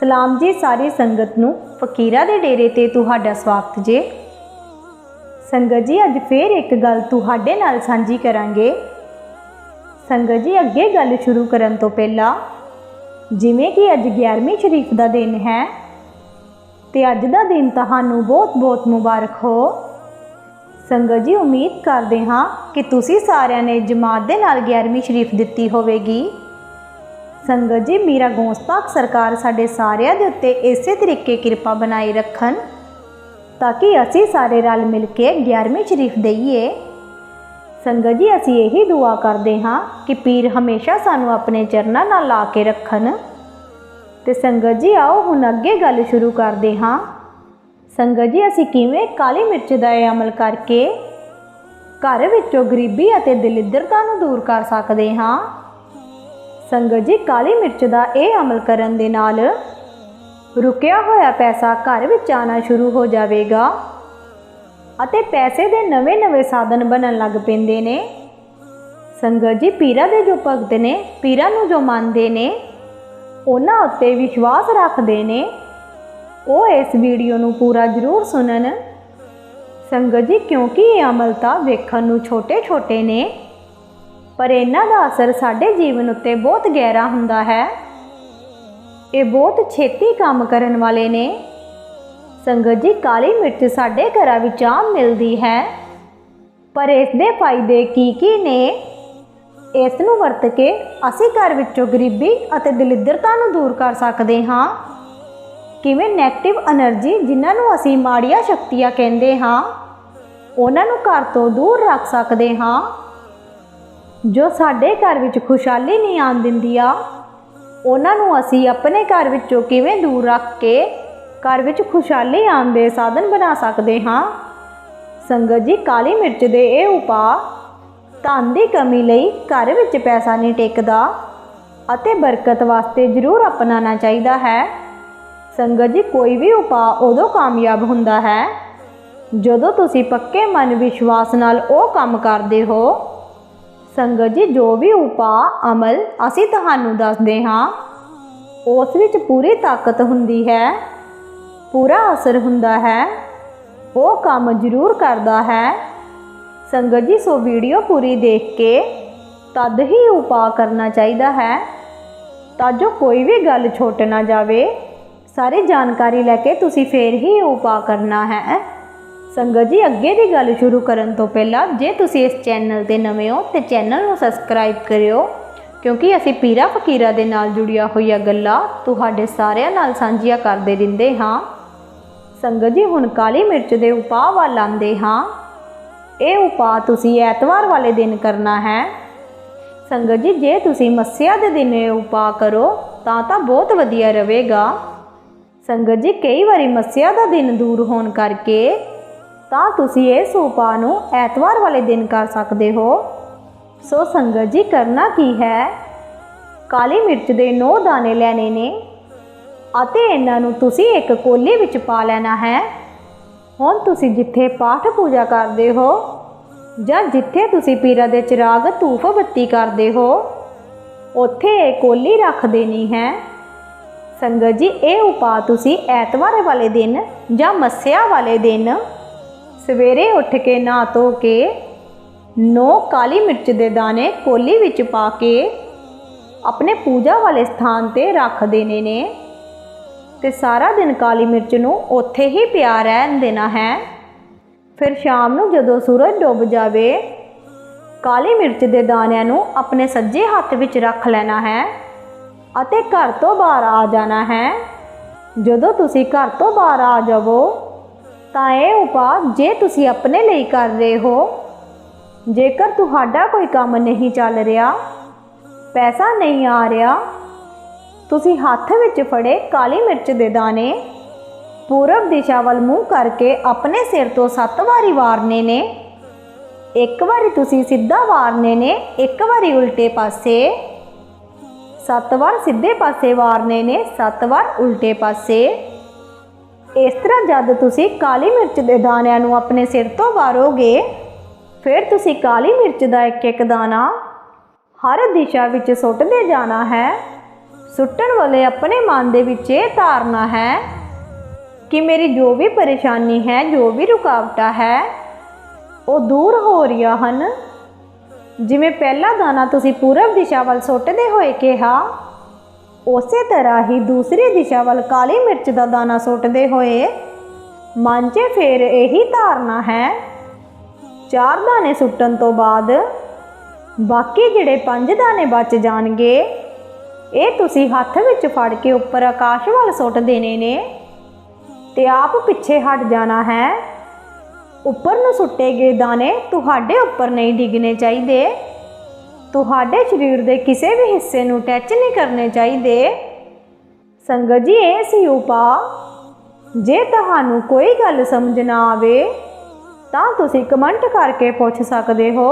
ਸਲਾਮ ਜੀ ਸਾਰੀ ਸੰਗਤ ਨੂੰ ਫਕੀਰਾ ਦੇ ਡੇਰੇ ਤੇ ਤੁਹਾਡਾ ਸਵਾਗਤ ਜੇ। ਸੰਗਤ ਜੀ, ਅੱਜ ਫੇਰ ਇੱਕ ਗੱਲ ਤੁਹਾਡੇ ਨਾਲ ਸਾਂਝੀ ਕਰਾਂਗੇ। ਸੰਗਤ ਜੀ, ਅੱਗੇ ਗੱਲ ਸ਼ੁਰੂ ਕਰਨ ਤੋਂ ਪਹਿਲਾਂ, ਜਿਵੇਂ ਕਿ ਅੱਜ 11ਵੀਂ ਸ਼ਰੀਫ ਦਾ ਦਿਨ ਹੈ ਤੇ ਅੱਜ ਦਾ ਦਿਨ ਤੁਹਾਨੂੰ ਬਹੁਤ-ਬਹੁਤ ਮੁਬਾਰਕ ਹੋ। ਸੰਗਤ ਜੀ, ਉਮੀਦ ਕਰਦੇ ਹਾਂ ਕਿ ਤੁਸੀਂ ਸਾਰਿਆਂ ਨੇ ਜਮਾਤ ਦੇ ਨਾਲ 11ਵੀਂ ਸ਼ਰੀਫ ਦਿੱਤੀ ਹੋਵੇਗੀ। ਸੰਗਤ ਜੀ, ਮੀਰਾ ਗੋਸਪਾਕ ਸਰਕਾਰ ਸਾਡੇ ਸਾਰਿਆਂ ਦੇ ਉੱਤੇ ਇਸੇ ਤਰੀਕੇ ਕਿਰਪਾ ਬਣਾਈ ਰੱਖਣ ਤਾਂ ਕਿ ਅਸੀਂ ਸਾਰੇ ਰਲ ਮਿਲ ਕੇ 11ਵੀਂ ਸ਼ਰੀਫ ਦੇਈਏ। ਸੰਗਤ ਜੀ, ਅਸੀਂ ਇਹੀ ਦੁਆ ਕਰਦੇ ਹਾਂ ਕਿ ਪੀਰ ਹਮੇਸ਼ਾ ਸਾਨੂੰ ਆਪਣੇ ਚਰਨਾਂ ਨਾਲ ਲਾ ਕੇ ਰੱਖਣ। ਤੇ ਸੰਗਤ ਜੀ, ਆਓ ਹੁਣ ਅੱਗੇ ਗੱਲ ਸ਼ੁਰੂ ਕਰਦੇ ਹਾਂ। ਸੰਗਤ ਜੀ, ਅਸੀਂ ਕਿਵੇਂ ਕਾਲੀ ਮਿਰਚ ਦਾ ਇਹ ਅਮਲ ਕਰਕੇ ਘਰ ਵਿੱਚੋਂ ਗਰੀਬੀ ਅਤੇ ਦਲਿੱਦਰਤਾ ਨੂੰ ਦੂਰ ਕਰ ਸਕਦੇ ਹਾਂ? ਸੰਗਤ ਜੀ, ਕਾਲੀ ਮਿਰਚ ਦਾ ਇਹ ਅਮਲ ਕਰਨ ਦੇ ਨਾਲ ਰੁਕਿਆ ਹੋਇਆ ਪੈਸਾ ਘਰ ਵਿੱਚ ਆਣਾ ਸ਼ੁਰੂ ਹੋ ਜਾਵੇਗਾ ਅਤੇ ਪੈਸੇ ਦੇ ਨਵੇਂ-ਨਵੇਂ ਸਾਧਨ ਬਣਨ ਲੱਗ ਪੈਂਦੇ ਨੇ। ਸੰਗਤ ਜੀ, ਪੀਰਾਂ ਦੇ ਜੋ ਭਗਤ ਨੇ, ਪੀਰਾਂ ਨੂੰ ਜੋ ਮੰਨਦੇ ਨੇ, ਉਹਨਾਂ ਉੱਤੇ ਵਿਸ਼ਵਾਸ ਰੱਖਦੇ ਨੇ। ਉਹ ਇਸ ਵੀਡੀਓ ਨੂੰ ਪੂਰਾ ਜ਼ਰੂਰ ਸੁਣਨ। ਸੰਗਤ ਜੀ, ਕਿਉਂਕਿ ਇਹ ਅਮਲ ਤਾਂ ਵੇਖਣ ਨੂੰ ਛੋਟੇ-ਛੋਟੇ ਨੇ ਪਰ ਇਹਨਾਂ ਦਾ ਅਸਰ ਸਾਡੇ ਜੀਵਨ ਉੱਤੇ ਬਹੁਤ ਗਹਿਰਾ ਹੁੰਦਾ ਹੈ। ਇਹ ਬਹੁਤ ਛੇਤੀ ਕੰਮ ਕਰਨ ਵਾਲੇ ਨੇ। ਸੰਗਤ ਜੀ, ਕਾਲੀ ਮਿਰਚ ਸਾਡੇ ਘਰਾਂ ਵਿੱਚ ਆਮ ਮਿਲਦੀ ਹੈ। ਪਰ ਇਸ ਦੇ ਫਾਇਦੇ ਕੀ ਕੀ ਨੇ? ਇਸ ਨੂੰ ਵਰਤ ਕੇ ਅਸੀਂ ਘਰ ਵਿੱਚੋਂ ਗਰੀਬੀ ਅਤੇ ਦਲਿੱਦਰਤਾ ਨੂੰ ਦੂਰ ਕਰ ਸਕਦੇ ਹਾਂ। ਕਿਵੇਂ ਨੈਗੇਟਿਵ એનર્ਜੀ ਜਿਨ੍ਹਾਂ ਨੂੰ ਅਸੀਂ ਮਾੜੀਆਂ ਸ਼ਕਤੀਆਂ ਕਹਿੰਦੇ ਹਾਂ, ਉਹਨਾਂ ਨੂੰ ਘਰ ਤੋਂ ਦੂਰ ਰੱਖ ਸਕਦੇ ਹਾਂ। ਜੋ ਸਾਡੇ ਘਰ ਵਿੱਚ ਖੁਸ਼ਹਾਲੀ ਨਹੀਂ ਆਣ ਦਿੰਦੀਆਂ ਉਹਨਾਂ ਨੂੰ ਅਸੀਂ ਆਪਣੇ ਘਰ ਵਿੱਚੋਂ ਕਿਵੇਂ ਦੂਰ ਰੱਖ ਕੇ ਘਰ ਵਿੱਚ ਖੁਸ਼ਹਾਲੀ ਆਉਣ ਦੇ ਸਾਧਨ ਬਣਾ ਸਕਦੇ ਹਾਂ? ਸੰਗਤ ਜੀ, ਕਾਲੀ ਮਿਰਚ ਦੇ ਇਹ ਉਪਾਅ ਧਨ ਦੀ ਕਮੀ ਲਈ ਘਰ ਵਿੱਚ ਪੈਸਾ ਨਹੀਂ ਟਿਕਦਾ ਅਤੇ ਬਰਕਤ ਵਾਸਤੇ ਜ਼ਰੂਰ ਅਪਣਾਉਣਾ ਚਾਹੀਦਾ ਹੈ। ਸੰਗਤ ਜੀ, ਕੋਈ ਵੀ ਉਪਾਅ ਉਦੋਂ ਕਾਮਯਾਬ ਹੁੰਦਾ ਹੈ ਜਦੋਂ ਤੁਸੀਂ ਪੱਕੇ ਮਨ ਵਿਸ਼ਵਾਸ ਨਾਲ ਉਹ ਕੰਮ ਕਰਦੇ ਹੋ ਸੰਗਤ ਜੀ, ਜੋ ਵੀ ਉਪਾਅ ਅਮਲ ਅਸੀਂ ਤੁਹਾਨੂੰ ਦੱਸਦੇ ਹਾਂ, ਉਸ ਵਿੱਚ ਪੂਰੀ ਤਾਕਤ ਹੁੰਦੀ ਹੈ, ਪੂਰਾ ਅਸਰ ਹੁੰਦਾ ਹੈ, ਉਹ ਕੰਮ ਜ਼ਰੂਰ ਕਰਦਾ ਹੈ। ਸੰਗਤ ਜੀ, ਸੋ ਵੀਡੀਓ ਪੂਰੀ ਦੇਖ ਕੇ ਤਦ ਹੀ ਉਪਾਅ ਕਰਨਾ ਚਾਹੀਦਾ ਹੈ। ਤਾਂ ਜੋ ਕੋਈ ਵੀ ਗੱਲ ਛੁੱਟ ਨਾ ਜਾਵੇ, ਸਾਰੀ ਜਾਣਕਾਰੀ ਲੈ ਕੇ ਤੁਸੀਂ ਫੇਰ ਹੀ ਉਪਾਅ ਕਰਨਾ ਹੈ। ਸੰਗਤ ਜੀ, ਅੱਗੇ ਦੀ ਗੱਲ ਸ਼ੁਰੂ ਕਰਨ ਤੋਂ ਪਹਿਲਾਂ ਜੇ ਤੁਸੀਂ ਇਸ ਚੈਨਲ ਤੇ ਨਵੇਂ ਹੋ, ਤੇ ਚੈਨਲ ਨੂੰ ਸਬਸਕ੍ਰਾਈਬ ਕਰਿਓ, ਕਿਉਂਕਿ ਅਸੀਂ ਪੀਰਾ ਫਕੀਰਾ ਦੇ ਨਾਲ ਜੁੜੀਆਂ ਹੋਈਆਂ ਗੱਲਾਂ ਤੁਹਾਡੇ ਸਾਰਿਆਂ ਨਾਲ ਸਾਂਝੀਆਂ ਕਰਦੇ ਰਹਿੰਦੇ ਹਾਂ। ਸੰਗਤ ਜੀ, ਹੁਣ ਕਾਲੀ ਮਿਰਚ ਦੇ ਉਪਾਅ ਵੱਲ ਆਉਂਦੇ ਹਾਂ। ਇਹ ਉਪਾਅ ਤੁਸੀਂ ਐਤਵਾਰ ਵਾਲੇ ਦਿਨ ਕਰਨਾ ਹੈ। ਸੰਗਤ ਜੀ, ਜੇ ਤੁਸੀਂ ਮੱਸਿਆ ਦੇ ਦਿਨ ਇਹ ਉਪਾਅ ਕਰੋ, ਤਾਂ ਤਾਂ ਬਹੁਤ ਵਧੀਆ ਰਹੇਗਾ। ਸੰਗਤ ਜੀ, ਕਈ ਵਾਰੀ ਮੱਸਿਆ ਦਾ ਦਿਨ ਦੂਰ ਹੋਣ ਕਰਕੇ ਤਾਂ ਤੁਸੀਂ ਇਸ ਉਪਾਅ ਨੂੰ ਐਤਵਾਰ ਵਾਲੇ ਦਿਨ ਕਰ ਸਕਦੇ ਹੋ। ਸੋ ਸੰਗਤ ਜੀ, ਕਰਨਾ ਕੀ ਹੈ? ਕਾਲੀ ਮਿਰਚ ਦੇ 9 ਦਾਣੇ ਲੈਣੇ ਨੇ ਅਤੇ ਇਹਨਾਂ ਨੂੰ ਤੁਸੀਂ ਇੱਕ ਕੋਲੀ ਵਿੱਚ ਪਾ ਲੈਣਾ ਹੈ। ਹੁਣ ਤੁਸੀਂ ਜਿੱਥੇ ਪਾਠ ਪੂਜਾ ਕਰਦੇ ਹੋ ਜਾਂ ਜਿੱਥੇ ਤੁਸੀਂ ਪੀਰਾਂ ਦੇ ਚਿਰਾਗ ਧੂਫ ਬੱਤੀ ਕਰਦੇ ਹੋ, ਉੱਥੇ ਇਹ ਕੋਲੀ ਰੱਖ ਦੇਣੀ ਹੈ। ਸੰਗਤ ਜੀ, ਇਹ ਉਪਾਅ ਤੁਸੀਂ ਐਤਵਾਰ ਵਾਲੇ ਦਿਨ ਜਾਂ ਮੱਸਿਆ ਵਾਲੇ ਦਿਨ ਸਵੇਰੇ ਉੱਠ ਕੇ ਨਹਾ ਧੋ ਕੇ, ਨੌ ਕਾਲੀ ਮਿਰਚ ਦੇ ਦਾਣੇ ਕੋਲੀ ਵਿੱਚ ਪਾ ਕੇ ਆਪਣੇ ਪੂਜਾ ਵਾਲੇ ਸਥਾਨ ਤੇ ਰੱਖ ਦੇਣੇ ਨੇ। ਤੇ ਸਾਰਾ ਦਿਨ ਕਾਲੀ ਮਿਰਚ ਨੂੰ ਉੱਥੇ ਹੀ ਪਿਆ ਰਹਿਣ ਦੇਣਾ ਹੈ। ਫਿਰ ਸ਼ਾਮ ਨੂੰ ਜਦੋਂ ਸੂਰਜ ਡੁੱਬ ਜਾਵੇ, ਕਾਲੀ ਮਿਰਚ ਦੇ ਦਾਣਿਆਂ ਨੂੰ ਆਪਣੇ ਸੱਜੇ ਹੱਥ ਵਿੱਚ ਰੱਖ ਲੈਣਾ ਹੈ ਅਤੇ ਘਰ ਤੋਂ ਬਾਹਰ ਆ ਜਾਣਾ ਹੈ। ਜਦੋਂ ਤੁਸੀਂ ਘਰ ਤੋਂ ਬਾਹਰ ਆ ਜਾਵੋ ਤਾਂ ਇਹ ਉਪਾਅ ਜੇ ਤੁਸੀਂ ਆਪਣੇ ਲਈ ਕਰ ਰਹੇ ਹੋ, ਜੇਕਰ ਤੁਹਾਡਾ ਕੋਈ ਕੰਮ ਨਹੀਂ ਚੱਲ ਰਿਹਾ, ਪੈਸਾ ਨਹੀਂ ਆ ਰਿਹਾ, ਤੁਸੀਂ ਹੱਥ ਵਿੱਚ ਫੜੇ ਕਾਲੀ ਮਿਰਚ ਦੇ ਦਾਣੇ, ਪੂਰਬ ਦਿਸ਼ਾ ਵੱਲ ਮੂੰਹ ਕਰਕੇ ਆਪਣੇ ਸਿਰ ਤੋਂ ਸੱਤ ਵਾਰੀ ਵਾਰਨੇ ਨੇ, ਇੱਕ ਵਾਰੀ ਤੁਸੀਂ ਸਿੱਧਾ ਵਾਰਨੇ ਨੇ, ਇੱਕ ਵਾਰੀ ਉਲਟੇ ਪਾਸੇ, ਸੱਤ ਵਾਰ ਸਿੱਧੇ ਪਾਸੇ ਵਾਰਨੇ ਨੇ, ਸੱਤ ਵਾਰ ਉਲਟੇ ਪਾਸੇ। ਇਸ ਤਰ੍ਹਾਂ ਜਦ ਤੁਸੀਂ ਕਾਲੀ ਮਿਰਚ ਦੇ ਦਾਣਿਆਂ ਨੂੰ ਆਪਣੇ ਸਿਰ ਤੋਂ ਵਾਰੋਗੇ, ਫਿਰ ਤੁਸੀਂ ਕਾਲੀ ਮਿਰਚ ਦਾ ਇੱਕ ਇੱਕ ਦਾਣਾ ਹਰ ਦਿਸ਼ਾ ਵਿੱਚ ਸੁੱਟਦੇ ਜਾਣਾ ਹੈ। ਸੁੱਟਣ ਵਾਲੇ ਆਪਣੇ ਮਨ ਦੇ ਵਿੱਚ ਇਹ ਧਾਰਨਾ ਹੈ ਕਿ ਮੇਰੀ ਜੋ ਵੀ ਪਰੇਸ਼ਾਨੀ ਹੈ, ਜੋ ਵੀ ਰੁਕਾਵਟਾਂ ਹੈ, ਉਹ ਦੂਰ ਹੋ ਰਹੀਆਂ ਹਨ। ਜਿਵੇਂ ਪਹਿਲਾ ਦਾਣਾ ਤੁਸੀਂ ਪੂਰਬ ਦਿਸ਼ਾ ਵੱਲ ਸੁੱਟਦੇ ਹੋਏ ਕਿਹਾ ਉਸੇ ਤਰ੍ਹਾਂ ਹੀ ਦੂਸਰੀ ਦਿਸ਼ਾ ਵੱਲ ਕਾਲੀ ਮਿਰਚ ਦਾ ਦਾਣਾ ਸੁੱਟਦੇ ਹੋਏ ਮਨ 'ਚ ਫੇਰ ਇਹੀ ਧਾਰਨਾ ਹੈ। ਚਾਰ ਦਾਣੇ ਸੁੱਟਣ ਤੋਂ ਬਾਅਦ ਬਾਕੀ ਜਿਹੜੇ ਪੰਜ ਦਾਣੇ ਬਚ ਜਾਣਗੇ, ਇਹ ਤੁਸੀਂ ਹੱਥ ਵਿੱਚ ਫੜ ਕੇ ਉੱਪਰ ਆਕਾਸ਼ ਵੱਲ ਸੁੱਟ ਦੇਣੇ ਨੇ ਤੇ ਆਪ ਪਿੱਛੇ ਹਟ ਜਾਣਾ ਹੈ। ਉੱਪਰ ਨੂੰ ਸੁੱਟੇ ਗਏ ਦਾਣੇ ਤੁਹਾਡੇ ਉੱਪਰ ਨਹੀਂ ਡਿੱਗਣੇ ਚਾਹੀਦੇ। ਤੁਹਾਡੇ ਸਰੀਰ ਦੇ ਕਿਸੇ ਵੀ ਹਿੱਸੇ ਨੂੰ ਟੱਚ ਨਹੀਂ ਕਰਨੇ ਚਾਹੀਦੇ। ਸੰਗਤ ਜੀ, ਇਹ ਸੀ ਉਪਾਅ ਜੇ ਤੁਹਾਨੂੰ ਕੋਈ ਗੱਲ ਸਮਝ ਨਾ ਆਵੇ, ਤਾਂ ਤੁਸੀਂ ਕਮੈਂਟ ਕਰਕੇ ਪੁੱਛ ਸਕਦੇ ਹੋ।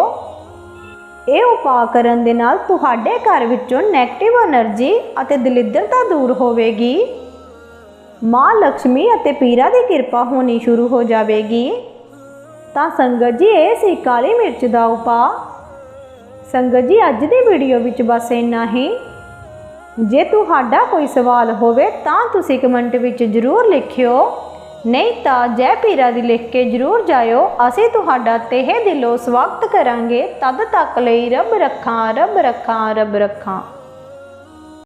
ਇਹ ਉਪਾਅ ਕਰਨ ਦੇ ਨਾਲ ਤੁਹਾਡੇ ਘਰ ਵਿੱਚੋਂ ਨੈਗੇਟਿਵ એનર્ਜੀ ਅਤੇ ਦਲਿੱਦਰਤਾ ਦੂਰ ਹੋਵੇਗੀ। ਮਾਂ ਲక్ష్ਮੀ ਅਤੇ ਪੀਰਾ ਦੀ ਕਿਰਪਾ ਹੋਣੀ ਸ਼ੁਰੂ ਹੋ ਜਾਵੇਗੀ। ਤਾਂ ਸੰਗਤ ਜੀ, ਇਹ ਸੀ ਕਾਲੀ ਮਿਰਚ ਦਾ ਉਪਾਅ ਸੰਗਤ ਜੀ, ਅੱਜ ਦੀ ਵੀਡੀਓ ਵਿੱਚ ਬਸ ਇੰਨਾ ਹੀ। ਜੇ ਤੁਹਾਡਾ ਕੋਈ ਸਵਾਲ ਹੋਵੇ ਤਾਂ ਤੁਸੀਂ ਕਮੈਂਟ ਵਿੱਚ ਜ਼ਰੂਰ ਲਿਖਿਓ। ਨਹੀਂ ਤਾਂ ਜੈ ਪੀਰਾ ਦੀ ਲਿਖ ਕੇ ਜ਼ਰੂਰ ਜਾਇਓ। ਅਸੀਂ ਤੁਹਾਡਾ ਤਹਿ ਦਿਲੋਂ ਸਵਾਗਤ ਕਰਾਂਗੇ। ਤਦ ਤੱਕ ਲਈ ਰੱਬ ਰੱਖਾਂ ਰੱਬ ਰੱਖਾਂ ਰੱਬ ਰੱਖਾਂ।